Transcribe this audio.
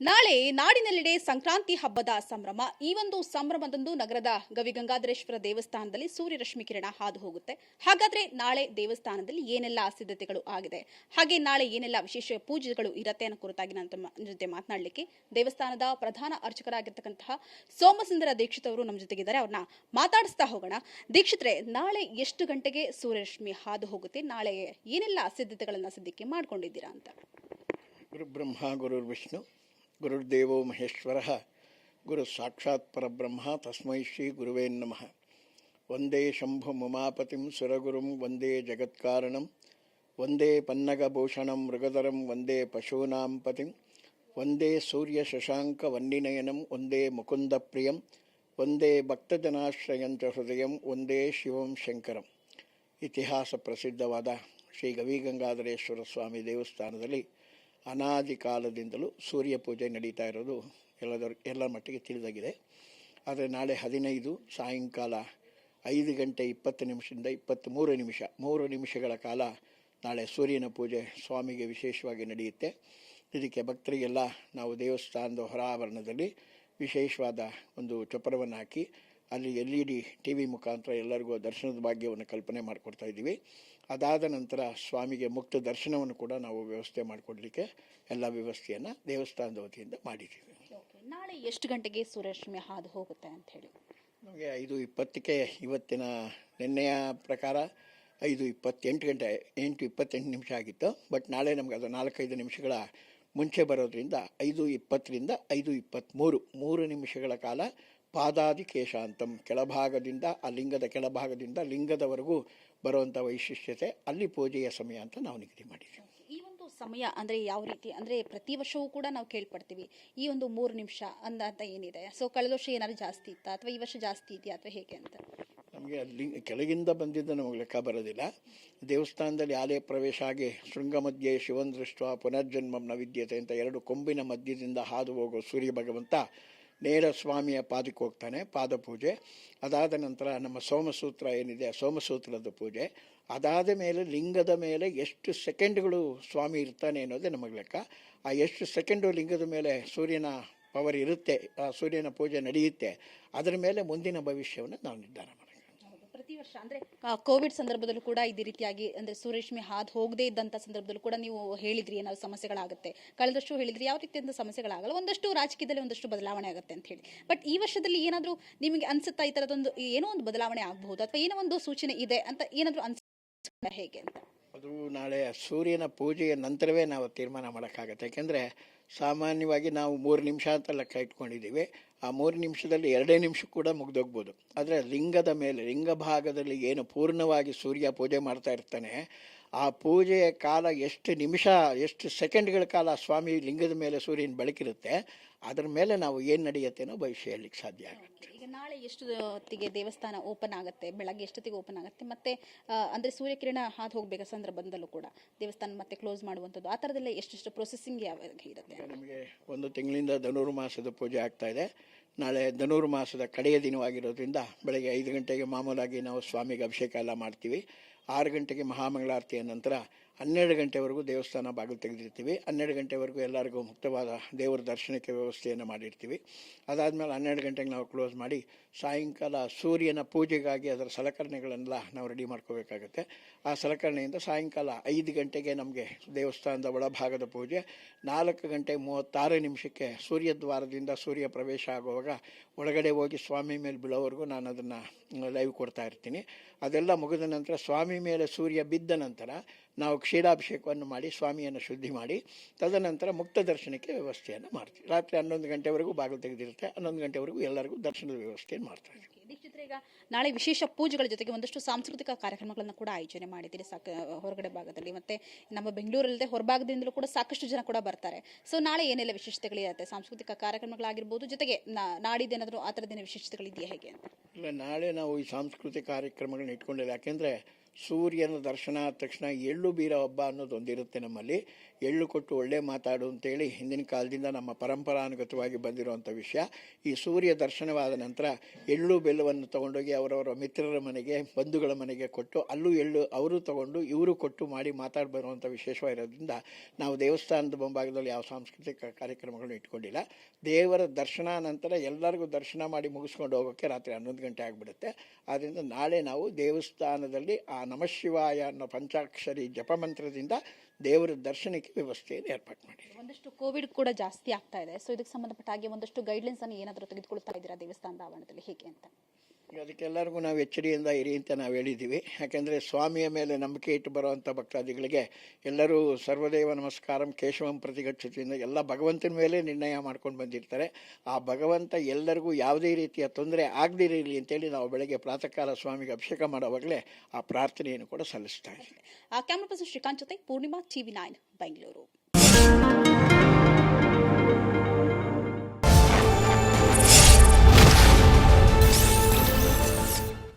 ನಾಳೆ ನಾಡಿನೆಲ್ಲೆಡೆ ಸಂಕ್ರಾಂತಿ ಹಬ್ಬದ ಸಂಭ್ರಮ. ಈ ಒಂದು ಸಂಭ್ರಮದಂದು ನಗರದ ಗವಿಗಂಗಾಧರೇಶ್ವರ ದೇವಸ್ಥಾನದಲ್ಲಿ ಸೂರ್ಯರಶ್ಮಿ ಕಿರಣ ಹಾದು ಹೋಗುತ್ತೆ. ಹಾಗಾದ್ರೆ ನಾಳೆ ದೇವಸ್ಥಾನದಲ್ಲಿ ಏನೆಲ್ಲ ಸಿದ್ಧತೆಗಳು ಆಗಿದೆ? ಹಾಗೆ ನಾಳೆ ಏನೆಲ್ಲ ವಿಶೇಷ ಪೂಜೆಗಳು ಇರತ್ತೆ ಅನ್ನೋ ಕುರಿತಾಗಿ ತಮ್ಮ ಜೊತೆ ಮಾತನಾಡಲಿಕ್ಕೆ ದೇವಸ್ಥಾನದ ಪ್ರಧಾನ ಅರ್ಚಕರಾಗಿರ್ತಕ್ಕಂತಹ ಸೋಮಸುಂದರ ದೀಕ್ಷಿತ್ ಅವರು ನಮ್ಮ ಜೊತೆಗಿದ್ದಾರೆ. ಅವ್ರನ್ನ ಮಾತಾಡಿಸ್ತಾ ಹೋಗೋಣ. ದೀಕ್ಷಿತ್ರೆ, ನಾಳೆ ಎಷ್ಟು ಗಂಟೆಗೆ ಸೂರ್ಯರಶ್ಮಿ ಹಾದು ಹೋಗುತ್ತೆ? ನಾಳೆ ಏನೆಲ್ಲ ಸಿದ್ಧತೆಗಳನ್ನ ಸದ್ಯಕ್ಕೆ ಮಾಡ್ಕೊಂಡಿದ್ದೀರಾ ಅಂತ? ಗುರುಬ್ರಹ್ಮ ಬ್ರಹ್ಮ, ಗುರು ಸಾಕ್ಷಾತ್ ಪರಬ್ರಹ್ಮ ತಸ್ಮೈ ಶ್ರೀ ಗುರುವೇ ನಮಃ ವಂದೇ ಶಂಭು ಮುಮಾಪತಿಂ ಸುರಗುರುಂ ವಂದೇ ಜಗತ್ಕಾರಣಂ ವಂದೇ ಪನ್ನಗಭೂಷಣಂ ಮೃಗಧರಂ ವಂದೇ ಪಶೂನಾಂ ಪತಿಂ ವಂದೇ ಸೂರ್ಯ ಶಶಾಂಕ ವನ್ನಿನಯನಂ ವಂದೇ ಮುಕುಂದಪ್ರಿಯಂ ವಂದೇ ಭಕ್ತಜನಾಶ್ರಯಂಚ ಹೃದಯಂ ವಂದೇ ಶಿವಂ ಶಂಕರಂ ಇತಿಹಾಸ ಪ್ರಸಿದ್ಧವಾದ ಶ್ರೀ ಗವಿಗಂಗಾಧರೇಶ್ವರ ಸ್ವಾಮಿ ದೇವಸ್ಥಾನದಲ್ಲಿ ಅನಾದಿ ಕಾಲದಿಂದಲೂ ಸೂರ್ಯ ಪೂಜೆ ನಡೀತಾ ಇರೋದು ಎಲ್ಲದರ, ಎಲ್ಲ ಮಟ್ಟಿಗೆ ತಿಳಿದಾಗಿದೆ. ಆದರೆ ನಾಳೆ ಹದಿನೈದು, ಸಾಯಂಕಾಲ ಐದು ಗಂಟೆ ಇಪ್ಪತ್ತು ನಿಮಿಷದಿಂದ ಇಪ್ಪತ್ತ್ಮೂರು ನಿಮಿಷ, ಮೂರು ನಿಮಿಷಗಳ ಕಾಲ ನಾಳೆ ಸೂರ್ಯನ ಪೂಜೆ ಸ್ವಾಮಿಗೆ ವಿಶೇಷವಾಗಿ ನಡೆಯುತ್ತೆ. ಇದಕ್ಕೆ ಭಕ್ತರಿಗೆಲ್ಲ ನಾವು ದೇವಸ್ಥಾನದ ಹೊರ ಆವರಣದಲ್ಲಿ ವಿಶೇಷವಾದ ಒಂದು ಚೊಪ್ಪರವನ್ನು ಹಾಕಿ ಅಲ್ಲಿ L E D T V ಮುಖಾಂತರ ಎಲ್ಲರಿಗೂ ದರ್ಶನದ ಭಾಗ್ಯವನ್ನು ಕಲ್ಪನೆ ಮಾಡಿಕೊಡ್ತಾ ಇದ್ದೀವಿ. ಅದಾದ ನಂತರ ಸ್ವಾಮಿಗೆ ಮುಕ್ತ ದರ್ಶನವನ್ನು ಕೂಡ ನಾವು ವ್ಯವಸ್ಥೆ ಮಾಡಿಕೊಡ್ಲಿಕ್ಕೆ ಎಲ್ಲ ವ್ಯವಸ್ಥೆಯನ್ನು ದೇವಸ್ಥಾನದ ವತಿಯಿಂದ ಮಾಡಿದ್ದೀವಿ. ನಾಳೆ ಎಷ್ಟು ಗಂಟೆಗೆ ಸೂರ್ಯರಶ್ಮಿ ಹಾದು ಹೋಗುತ್ತೆ ಅಂತ ಹೇಳಿ? ನಮಗೆ ಐದು ಇಪ್ಪತ್ತಕ್ಕೆ ಇವತ್ತಿನ ನಿನ್ನೆಯ ಪ್ರಕಾರ ಐದು ಇಪ್ಪತ್ತೆಂಟು ಗಂಟೆ ಎಂಟು ಇಪ್ಪತ್ತೆಂಟು ನಿಮಿಷ ಆಗಿತ್ತು. ಬಟ್ ನಾಳೆ ನಮಗೆ ಅದು ನಾಲ್ಕೈದು ನಿಮಿಷಗಳ ಮುಂಚೆ ಬರೋದ್ರಿಂದ ಐದು ಇಪ್ಪತ್ತರಿಂದ ಐದು ಇಪ್ಪತ್ತ್ಮೂರು ಮೂರು ನಿಮಿಷಗಳ ಕಾಲ ಪಾದಾದಿ ಕೇಶಾಂತಂ ಕೆಳಭಾಗದಿಂದ ಆ ಲಿಂಗದ ಕೆಳಭಾಗದಿಂದ ಲಿಂಗದವರೆಗೂ ಬರುವಂಥ ವೈಶಿಷ್ಟ್ಯತೆ ಅಲ್ಲಿ ಪೂಜೆಯ ಸಮಯ ಅಂತ ನಾವು ನಿಗದಿ ಮಾಡಿದ್ದೀವಿ ಈ ಒಂದು ಸಮಯ ಅಂದರೆ ಯಾವ ರೀತಿ? ಅಂದರೆ ಪ್ರತಿ ವರ್ಷವೂ ಕೂಡ ನಾವು ಕೇಳ್ಪಡ್ತೀವಿ ಈ ಒಂದು ಮೂರು ನಿಮಿಷ ಅಂದ ಅಂತ ಏನಿದೆ? ಸೊ ಕಳೆದ ವರ್ಷ ಏನಾದ್ರು ಜಾಸ್ತಿ ಇತ್ತಾ? ಅಥವಾ ಈ ವರ್ಷ ಜಾಸ್ತಿ ಇದೆಯಾ? ಅಥವಾ ಹೇಗೆ ಅಂತ? ನಮಗೆ ಅಲ್ಲಿ ಕೆಳಗಿಂದ ಬಂದಿದ್ದು ನಮಗೆ ಲೆಕ್ಕ ಬರೋದಿಲ್ಲ. ದೇವಸ್ಥಾನದಲ್ಲಿ ಆಲಯ ಪ್ರವೇಶ ಆಗಿ ಶೃಂಗ ಮಧ್ಯೆ ಶಿವನ್ ದೃಷ್ಟ ಪುನರ್ಜನ್ಮಂನ ವಿದ್ಯತೆ ಅಂತ ಎರಡು ಕೊಂಬಿನ ಮಧ್ಯದಿಂದ ಹಾದು ಹೋಗೋ ಸೂರ್ಯ ಭಗವಂತ ನೇರ ಸ್ವಾಮಿಯ ಪಾದಕ್ಕೆ ಹೋಗ್ತಾನೆ ಪಾದ ಪೂಜೆ ಅದಾದ ನಂತರ ನಮ್ಮ ಸೋಮಸೂತ್ರ ಏನಿದೆ ಆ ಸೋಮಸೂತ್ರದ ಪೂಜೆ. ಅದಾದ ಮೇಲೆ ಲಿಂಗದ ಮೇಲೆ ಎಷ್ಟು ಸೆಕೆಂಡ್ಗಳು ಸ್ವಾಮಿ ಇರ್ತಾನೆ ಅನ್ನೋದೇ ನಮಗೆ ಲೆಕ್ಕ. ಆ ಎಷ್ಟು ಸೆಕೆಂಡು ಲಿಂಗದ ಮೇಲೆ ಸೂರ್ಯನ ಪವರ್ ಇರುತ್ತೆ, ಆ ಸೂರ್ಯನ ಪೂಜೆ ನಡೆಯುತ್ತೆ, ಅದರ ಮೇಲೆ ಮುಂದಿನ ಭವಿಷ್ಯವನ್ನು ನಾವು ನಿರ್ಧಾರ ಮಾಡೋಣ ಪ್ರತಿ ವರ್ಷ ಅಂದ್ರೆ ಕೋವಿಡ್ ಸಂದರ್ಭದಲ್ಲೂ ಕೂಡ ಇದೇ ರೀತಿಯಾಗಿ ಅಂದ್ರೆ ಸೂರ್ಯರಶ್ಮಿ ಹಾದ್ ಹೋಗದೇ ಇದ್ದಂತ ಸಂದರ್ಭದಲ್ಲೂ ಕೂಡ ನೀವು ಹೇಳಿದ್ರಿ ಏನಾದ್ರು ಸಮಸ್ಯೆಗಳಾಗುತ್ತೆ. ಕಳೆದ ವರ್ಷ ಹೇಳಿದ್ರಿ, ಯಾವ ರೀತಿಯಿಂದ ಸಮಸ್ಯೆಗಳಾಗಲ್ಲ, ಒಂದಷ್ಟು ರಾಜಕೀಯದಲ್ಲಿ ಒಂದಷ್ಟು ಬದಲಾವಣೆ ಆಗುತ್ತೆ ಅಂತ ಹೇಳಿ. ಬಟ್ ಈ ವರ್ಷದಲ್ಲಿ ಏನಾದರೂ ನಿಮಗೆ ಅನ್ಸುತ್ತಾ ಈ ತರದೊಂದು, ಏನೋ ಒಂದು ಬದಲಾವಣೆ ಆಗಬಹುದು, ಅಥವಾ ಏನೋ ಒಂದು ಸೂಚನೆ ಇದೆ ಅಂತ ಏನಾದರೂ ಅನ್ಸ ಹೇಗೆ ಅಂತ? ಅದು ನಾಳೆ ಸೂರ್ಯನ ಪೂಜೆಯ ನಂತರವೇ ನಾವು ತೀರ್ಮಾನ ಮಾಡೋಕ್ಕಾಗತ್ತೆ. ಯಾಕೆಂದರೆ ಸಾಮಾನ್ಯವಾಗಿ ನಾವು ಮೂರು ನಿಮಿಷ ಅಂತ ಲೆಕ್ಕ ಇಟ್ಕೊಂಡಿದ್ದೀವಿ. ಆ ಮೂರು ನಿಮಿಷದಲ್ಲಿ ಎರಡೇ ನಿಮಿಷ ಕೂಡ ಮುಗ್ದೋಗ್ಬೋದು. ಆದರೆ ಲಿಂಗದ ಮೇಲೆ ಲಿಂಗ ಭಾಗದಲ್ಲಿ ಏನು ಪೂರ್ಣವಾಗಿ ಸೂರ್ಯ ಪೂಜೆ ಮಾಡ್ತಾ ಇರ್ತಾನೆ ಆ ಪೂಜೆಯ ಕಾಲ ಎಷ್ಟು ನಿಮಿಷ ಎಷ್ಟು ಸೆಕೆಂಡ್ಗಳ ಕಾಲ ಸ್ವಾಮಿ ಲಿಂಗದ ಮೇಲೆ ಸೂರ್ಯನ ಬೆಳಕಿರುತ್ತೆ ಅದರ ಮೇಲೆ ನಾವು ಏನು ನಡೆಯುತ್ತೆ ಅನ್ನೋ ಭವಿಷ್ಯ ಹೇಳಲಿಕ್ಕೆ ಸಾಧ್ಯ ಆಗುತ್ತೆ. ಈಗ ನಾಳೆ ಎಷ್ಟು ಹೊತ್ತಿಗೆ ದೇವಸ್ಥಾನ ಓಪನ್ ಆಗುತ್ತೆ ಬೆಳಗ್ಗೆ ಎಷ್ಟೊತ್ತಿಗೆ ಓಪನ್ ಆಗುತ್ತೆ ಮತ್ತೆ ಅಂದರೆ ಅಂದ್ರೆ ಸೂರ್ಯಕಿರಣ ಹಾದು ಹೋಗಬೇಕು ಸಂದರ್ಭದಲ್ಲೂ ಕೂಡ ದೇವಸ್ಥಾನ ಮತ್ತೆ ಕ್ಲೋಸ್ ಮಾಡುವಂಥದ್ದು ಆ ಥರದಲ್ಲೇ ಎಷ್ಟೆಷ್ಟು ಪ್ರೊಸೆಸಿಂಗ್ ಯಾವ ಇರುತ್ತೆ? ನಮಗೆ ಒಂದು ತಿಂಗಳಿಂದ ಧನುರ್ಮಾಸದ ಪೂಜೆ ಆಗ್ತಾ ಇದೆ. ನಾಳೆ ಧನುರ್ಮಾಸದ ಕಡೆಯ ದಿನವಾಗಿರೋದ್ರಿಂದ ಬೆಳಗ್ಗೆ ಐದು ಗಂಟೆಗೆ ಮಾಮೂಲಾಗಿ ನಾವು ಸ್ವಾಮಿಗೆ ಅಭಿಷೇಕ ಎಲ್ಲ ಮಾಡ್ತೀವಿ. ಆರು ಗಂಟೆಗೆ ಮಹಾಮಂಗಳಾರತಿಯ ನಂತರ ಹನ್ನೆರಡು ಗಂಟೆವರೆಗೂ ದೇವಸ್ಥಾನ ಬಾಗಿಲು ತೆಗೆದಿರ್ತೀವಿ. ಹನ್ನೆರಡು ಗಂಟೆವರೆಗೂ ಎಲ್ಲರಿಗೂ ಮುಕ್ತವಾದ ದೇವರ ದರ್ಶನಕ್ಕೆ ವ್ಯವಸ್ಥೆಯನ್ನು ಮಾಡಿರ್ತೀವಿ. ಅದಾದಮೇಲೆ ಹನ್ನೆರಡು ಗಂಟೆಗೆ ನಾವು ಕ್ಲೋಸ್ ಮಾಡಿ ಸಾಯಂಕಾಲ ಸೂರ್ಯನ ಪೂಜೆಗಾಗಿ ಅದರ ಸಲಕರಣೆಗಳನ್ನೆಲ್ಲ ನಾವು ರೆಡಿ ಮಾಡ್ಕೋಬೇಕಾಗುತ್ತೆ. ಆ ಸಲಕರಣೆಯಿಂದ ಸಾಯಂಕಾಲ ಐದು ಗಂಟೆಗೆ ನಮಗೆ ದೇವಸ್ಥಾನದ ಒಳಭಾಗದ ಪೂಜೆ, ನಾಲ್ಕು ಗಂಟೆ ಮೂವತ್ತಾರು ನಿಮಿಷಕ್ಕೆ ಸೂರ್ಯ ದ್ವಾರದಿಂದ ಸೂರ್ಯ ಪ್ರವೇಶ ಆಗುವಾಗ ಒಳಗಡೆ ಹೋಗಿ ಸ್ವಾಮಿ ಮೇಲೆ ಬೀಳೋವರೆಗೂ ನಾನು ಅದನ್ನು ಲೈವ್ ಕೊಡ್ತಾ ಇರ್ತೀನಿ. ಅದೆಲ್ಲ ಮುಗಿದ ನಂತರ ಸ್ವಾಮಿ ಮೇಲೆ ಸೂರ್ಯ ಬಿದ್ದ ನಂತರ ನಾವು ಕ್ಷೀರಾಭಿಷೇಕವನ್ನು ಮಾಡಿ ಸ್ವಾಮಿಯನ್ನು ಶುದ್ಧಿ ಮಾಡಿ ತದನಂತರ ಮುಕ್ತ ದರ್ಶನಕ್ಕೆ ವ್ಯವಸ್ಥೆಯನ್ನು ಮಾಡ್ತೀವಿ. ರಾತ್ರಿ ಹನ್ನೊಂದು ಗಂಟೆವರೆಗೂ ಬಾಗಿಲು ತೆಗೆದಿರುತ್ತೆ. ಹನ್ನೊಂದು ಗಂಟೆವರೆಗೂ ಎಲ್ಲರಿಗೂ ದರ್ಶನದ ವ್ಯವಸ್ಥೆಯನ್ನು ಮಾಡ್ತಾ ಇದ್ದೀವಿ ದೀಕ್ಷಿತ್ರೆ ಈಗ ನಾಳೆ ವಿಶೇಷ ಪೂಜೆಗಳ ಜೊತೆಗೆ ಒಂದಷ್ಟು ಸಾಂಸ್ಕೃತಿಕ ಕಾರ್ಯಕ್ರಮಗಳನ್ನು ಕೂಡ ಆಯೋಜನೆ ಮಾಡಿದ್ದೀರಿ ಸಾಕ ಹೊರಗಡೆ ಭಾಗದಲ್ಲಿ. ಮತ್ತೆ ನಮ್ಮ ಬೆಂಗಳೂರಲ್ಲದೆ ಹೊರಭಾಗದಿಂದಲೂ ಕೂಡ ಸಾಕಷ್ಟು ಜನ ಕೂಡ ಬರ್ತಾರೆ. ಸೊ ನಾಳೆ ಏನೆಲ್ಲ ವಿಶೇಷತೆಗಳಿರುತ್ತೆ ಸಾಂಸ್ಕೃತಿಕ ಕಾರ್ಯಕ್ರಮಗಳಾಗಿರ್ಬೋದು ಜೊತೆಗೆ ನಾಡಿದ್ದೇನಾದರೂ ಆ ಥರದ್ದೇನು ವಿಶೇಷತೆಗಳಿದೆಯಾ ಹೇಗೆ ಅಂತ? ಇಲ್ಲ ನಾಳೆ ನಾವು ಈ ಸಾಂಸ್ಕೃತಿಕ ಕಾರ್ಯಕ್ರಮಗಳನ್ನ ಇಟ್ಕೊಂಡಿಲ್ಲ. ಯಾಕೆಂದರೆ ಸೂರ್ಯನ ದರ್ಶನ ಆದ ತಕ್ಷಣ ಎಳ್ಳು ಬೀರ ಹಬ್ಬ ಅನ್ನೋದೊಂದಿರುತ್ತೆ ನಮ್ಮಲ್ಲಿ. ಎಳ್ಳು ಕೊಟ್ಟು ಒಳ್ಳೆ ಮಾತಾಡು ಅಂತೇಳಿ ಹಿಂದಿನ ಕಾಲದಿಂದ ನಮ್ಮ ಪರಂಪರಾನುಗತವಾಗಿ ಬಂದಿರುವಂಥ ವಿಷಯ. ಈ ಸೂರ್ಯ ದರ್ಶನವಾದ ನಂತರ ಎಳ್ಳು ಬೆಲ್ಲವನ್ನು ತಗೊಂಡೋಗಿ ಅವರವರ ಮಿತ್ರರ ಮನೆಗೆ, ಬಂಧುಗಳ ಮನೆಗೆ ಕೊಟ್ಟು ಅಲ್ಲೂ ಎಳ್ಳು ಅವರು ತಗೊಂಡು ಇವರು ಕೊಟ್ಟು ಮಾಡಿ ಮಾತಾಡಿ ಬರುವಂಥ ವಿಶೇಷವಾಗಿರೋದ್ರಿಂದ ನಾವು ದೇವಸ್ಥಾನದ ಮುಂಭಾಗದಲ್ಲಿ ಯಾವ ಸಾಂಸ್ಕೃತಿಕ ಕಾರ್ಯಕ್ರಮಗಳನ್ನು ಇಟ್ಕೊಂಡಿಲ್ಲ. ದೇವರ ದರ್ಶನ ನಂತರ ಎಲ್ಲರಿಗೂ ದರ್ಶನ ಮಾಡಿ ಮುಗಿಸ್ಕೊಂಡು ಹೋಗೋಕ್ಕೆ ರಾತ್ರಿ ಹನ್ನೊಂದು ಗಂಟೆ ಆಗಿಬಿಡುತ್ತೆ. ಆದ್ದರಿಂದ ನಾಳೆ ನಾವು ದೇವಸ್ಥಾನದಲ್ಲಿ ಆ ನಮಃಶಿವಾಯ ಅನ್ನೋ ಪಂಚಾಕ್ಷರಿ ಜಪಮಂತ್ರದಿಂದ ದೇವರ ದರ್ಶನಕ್ಕೆ ವ್ಯವಸ್ಥೆಯನ್ನು ಏರ್ಪಾಟ್ ಮಾಡಿ ಒಂದಷ್ಟು ಕೋವಿಡ್ ಕೂಡ ಜಾಸ್ತಿ ಆಗ್ತಾ ಇದೆ. ಸೊ ಇದಕ್ಕೆ ಸಂಬಂಧಪಟ್ಟ ಹಾಗೆ ಒಂದಷ್ಟು ಗೈಡ್ಲೈನ್ಸ್ ಅನ್ನು ಏನಾದರೂ ತೆಗೆದುಕೊಳ್ತಾ ಇದ್ದೀರಾ ದೇವಸ್ಥಾನದ ಆವರಣದಲ್ಲಿ ಹೇಗೆ ಅಂತ? ಅದಕ್ಕೆಲ್ಲರಿಗೂ ನಾವು ಎಚ್ಚರಿಯಿಂದ ಇರಿ ಅಂತ ನಾವು ಹೇಳಿದ್ದೀವಿ. ಯಾಕೆಂದರೆ ಸ್ವಾಮಿಯ ಮೇಲೆ ನಂಬಿಕೆ ಇಟ್ಟು ಬರುವಂಥ ಭಕ್ತಾದಿಗಳಿಗೆ ಎಲ್ಲರೂ ಸರ್ವದೇವ ನಮಸ್ಕಾರಂ ಕೇಶವಂ ಪ್ರತಿಗಚ್ಛತಿಯಿಂದ ಎಲ್ಲ ಭಗವಂತನ ಮೇಲೆ ನಿರ್ಣಯ ಮಾಡ್ಕೊಂಡು ಬಂದಿರ್ತಾರೆ. ಆ ಭಗವಂತ ಎಲ್ಲರಿಗೂ ಯಾವುದೇ ರೀತಿಯ ತೊಂದರೆ ಆಗದಿರಲಿ ಅಂತೇಳಿ ನಾವು ಬೆಳಗ್ಗೆ ಪ್ರಾತಃ ಕಾಲ ಸ್ವಾಮಿಗೆ ಅಭಿಷೇಕ ಮಾಡುವಾಗಲೇ ಆ ಪ್ರಾರ್ಥನೆಯನ್ನು ಕೂಡ ಸಲ್ಲಿಸ್ತಾ ಇದ್ದೀವಿ ಕ್ಯಾಮ್ರಾ ಪರ್ಸನ್ ಶ್ರೀಕಾಂತ್ ಜೊತೆ ಪೂರ್ಣಿಮಾ ಟಿವಿ ನೈನ್, ಬೆಂಗಳೂರು.